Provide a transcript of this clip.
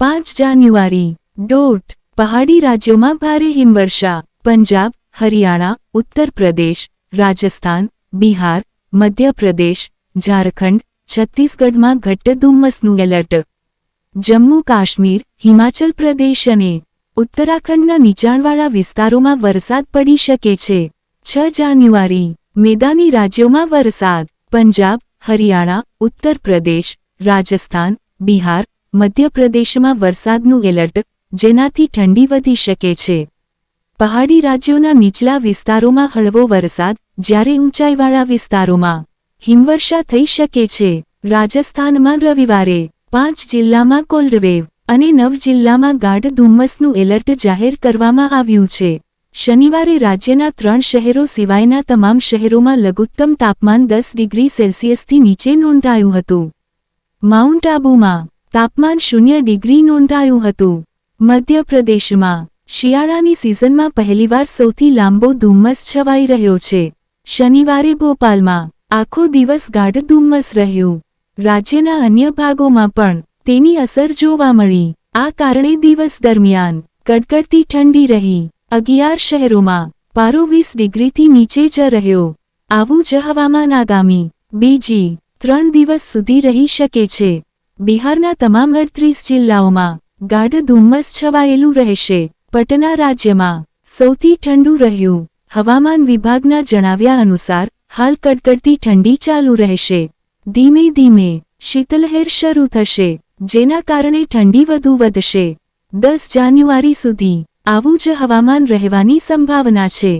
પાંચ જાન્યુઆરી, ડોટ, પહાડી રાજ્યોમાં ભારે હિમવર્ષા, પંજાબ, હરિયાણા, ઉત્તર પ્રદેશ, રાજસ્થાન, બિહાર, મધ્યપ્રદેશ, ઝારખંડ, છત્તીસગઢમાં ઘટ્ટ ધુમ્મસનું એલર્ટ. જમ્મુ કાશ્મીર, હિમાચલ પ્રદેશ અને ઉત્તરાખંડના નીચાણવાળા વિસ્તારોમાં વરસાદ પડી શકે છે. છ જાન્યુઆરી, મેદાની રાજ્યોમાં વરસાદ, પંજાબ, હરિયાણા, ઉત્તર પ્રદેશ, રાજસ્થાન, બિહાર મધ્યપ્રદેશમાં વરસાદનું એલર્ટ, જેનાથી ઠંડી વધી શકે છે. પહાડી રાજ્યોના નીચલા વિસ્તારોમાં હળવો વરસાદ, જ્યારે ઊંચાઈવાળા વિસ્તારોમાં હિમવર્ષા થઈ શકે છે. રાજસ્થાનમાં રવિવારે પાંચ જિલ્લામાં કોલ્ડવેવ અને નવ જિલ્લામાં ગાઢ ધુમ્મસનું એલર્ટ જાહેર કરવામાં આવ્યું છે. શનિવારે રાજ્યના ત્રણ શહેરો સિવાયના તમામ શહેરોમાં લઘુત્તમ તાપમાન દસ ડિગ્રી સેલ્સિયસથી નીચે નોંધાયું હતું. માઉન્ટ આબુમાં તાપમાન શૂન્ય ડિગ્રી નોંધાયું હતું. મધ્યપ્રદેશમાં, શિયાળાની સિઝનમાં પહેલીવાર સૌથી લાંબો ધુમ્મસ છવાઈ રહ્યો છે. શનિવારે ભોપાલમાં, આખો દિવસ ગાઢ ધુમ્મસ રહ્યું. રાજ્યના અન્ય ભાગોમાં પણ, તેની અસર જોવા મળી. આ કારણે દિવસ દરમિયાન, કડકડતી ઠંડી રહી. અગિયાર શહેરોમાં, પારો વીસ ડિગ્રીથી નીચે જ રહ્યો. આવું જ હવામાન આગામી, બીજી, ત્રણ દિવસ સુધી રહી શકે છે. બિહારના તમામ અડત્રીસ જિલ્લાઓમાં ગાઢ ધુમ્મસ છવાયેલું રહેશે. પટના રાજ્યમાં સૌથી ઠંડુ રહ્યું. હવામાન વિભાગના જણાવ્યા અનુસાર, હાલ કડકડતી ઠંડી ચાલુ રહેશે. ધીમે ધીમે શીતલહેર શરૂ થશે, જેના કારણે ઠંડી વધુ વધશે. દસ જાન્યુઆરી સુધી આવું જ હવામાન રહેવાની સંભાવના છે.